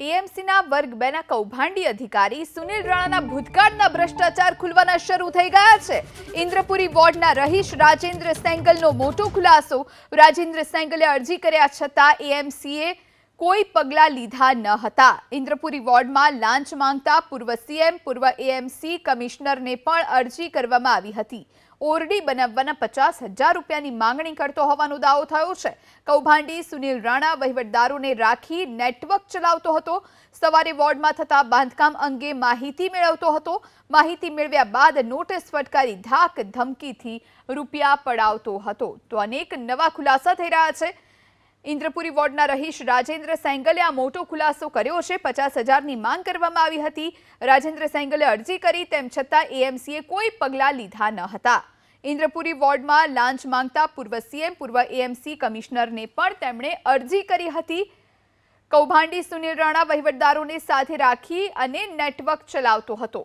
ટીએમસીના વર્ગ બેના કૌભાંડી અધિકારી સુનિલ રાણાના ભૂતકાળના ભ્રષ્ટાચાર ખુલવાના શરૂ થઈ ગયા છે. ઇન્દ્રપુરી વોર્ડના રહીશ રાજેન્દ્ર સેંગલનો મોટો ખુલાસો. રાજેન્દ્ર સેંગલે અરજી કર્યા છતાં એએમસીએ કોઈ પગલાં લીધા ન હતા. ઇન્દ્રપુરી વોર્ડમાં લાંચ માંગતા પૂર્વ સીએમ, પૂર્વ એએમસી કમિશનરને પણ અરજી કરવામાં આવી હતી. ઓરડી બનાવવાના પચાસ હજાર રૂપિયાની માંગણી કરતો હોવાનો દાવો થયો છે. કૌભાંડી સુનિલ રાણા વહીવટદારોને રાખી નેટવર્ક ચલાવતો હતો. સવારે વોર્ડમાં થતા બાંધકામ અંગે માહિતી મેળવતો હતો. માહિતી મેળવ્યા બાદ નોટિસ ફટકારી ધાક ધમકીથી રૂપિયા પડાવતો હતો. તો અનેક નવા ખુલાસા થઈ રહ્યા છે. ઇન્દ્રપુરી વોર્ડના રહીશ રાજેન્દ્ર સેંગલે આ મોટો ખુલાસો કર્યો છે. પચાસ હજારની માંગ કરવામાં આવી હતી. રાજેન્દ્ર સેંગલે અરજી કરી, તેમ છતાં એએમસીએ કોઈ પગલાં લીધા ન હતા. ઇન્દ્રપુરી વોર્ડમાં લાંચ માંગતા પૂર્વ સીએમ, પૂર્વ એએમસી કમિશનરને પણ તેમણે અરજી કરી હતી. કૌભાંડી સુનિલ રાણા વહીવટદારોને સાથે રાખી અને નેટવર્ક ચલાવતો હતો.